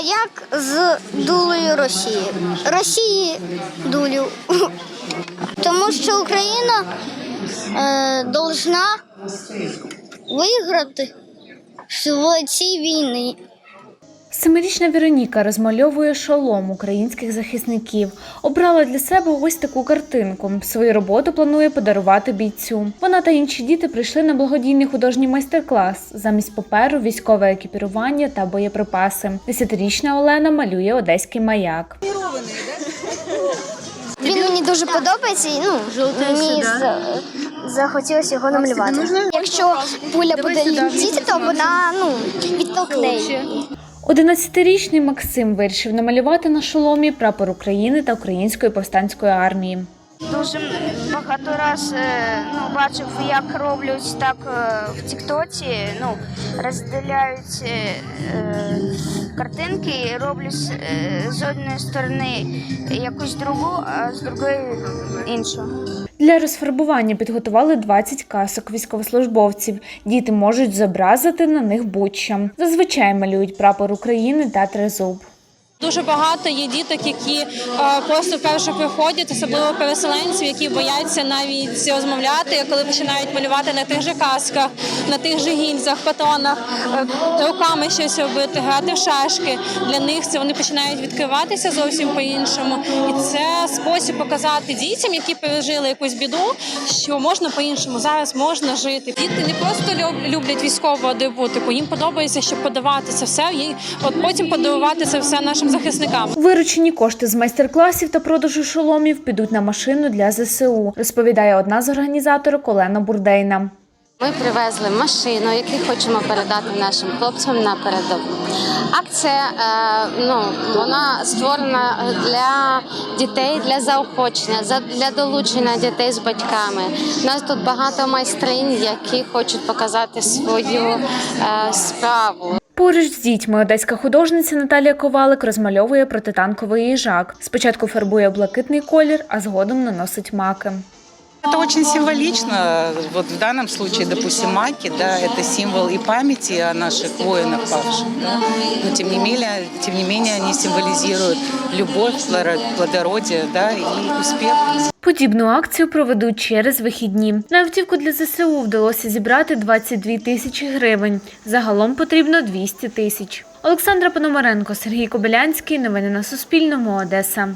маяк з дулею Росії. Росії дулю. Тому що Україна е, должна виграти в цій війні. Семирічна Вероніка розмальовує шолом українських захисників. Обрала для себе ось таку картинку. Свою роботу планує подарувати бійцю. Вона та інші діти прийшли на благодійний художній майстер-клас. Замість паперу військове екіпірування та боєприпаси. Десятирічна Олена малює одеський маяк. Він мені дуже подобається. Ну, мені захотілося його намалювати. Якщо пуля буде летіти, то вона ну, відтолкне її. 11-річний Максим вирішив намалювати на шоломі прапор України та української повстанської армії. Дуже багато раз е, ну, бачив, як роблять так е, в Тіктоці. Ну, розділяють е, е, картинки і роблять з одної сторони якусь другу, а з другої іншу. Для розфарбування підготували 20 касок військовослужбовців. Діти можуть зобразити на них будь-що. Зазвичай малюють прапор України та тризуб. Дуже багато є діток, які е, просто вперше приходять, особливо переселенців, які бояться навіть розмовляти, коли починають малювати на тих же касках, на тих же гільзах, патронах, е, руками щось робити, грати в шашки. Для них це вони починають відкриватися зовсім по-іншому. І це спосіб показати дітям, які пережили якусь біду, що можна по-іншому зараз можна жити. Діти не просто люб- люблять військову атрибутику, їм подобається, щоб подавати це все, от потім подарувати це все нашим захисникам. Виручені кошти з майстер-класів та продажу шоломів підуть на машину для ЗСУ, розповідає одна з організаторок Олена Бурдейна. Ми привезли машину, яку хочемо передати нашим хлопцям на передову. Акція е, ну, вона створена для дітей для заохочення, за- для долучення дітей з батьками. У нас тут багато майстринь, які хочуть показати свою е, справу. Поруч з дітьми одеська художниця Наталія Ковалик розмальовує протитанковий їжак. Спочатку фарбує блакитний колір, а згодом наносить маки. Это очень символично. Вот в данном случае, допустим, маки, да, это символ и памяти о наших воинах павших. Да? Но тем не менее, тем не менее, они символизируют любовь, плодородие, да, и успех. Подібну акцію проведуть через вихідні. На автівку для ЗСУ вдалося зібрати 22 тисячі гривень. Загалом потрібно 200 тисяч. Олександра Пономаренко, Сергій Кобилянський. Новини на Суспільному. Одеса.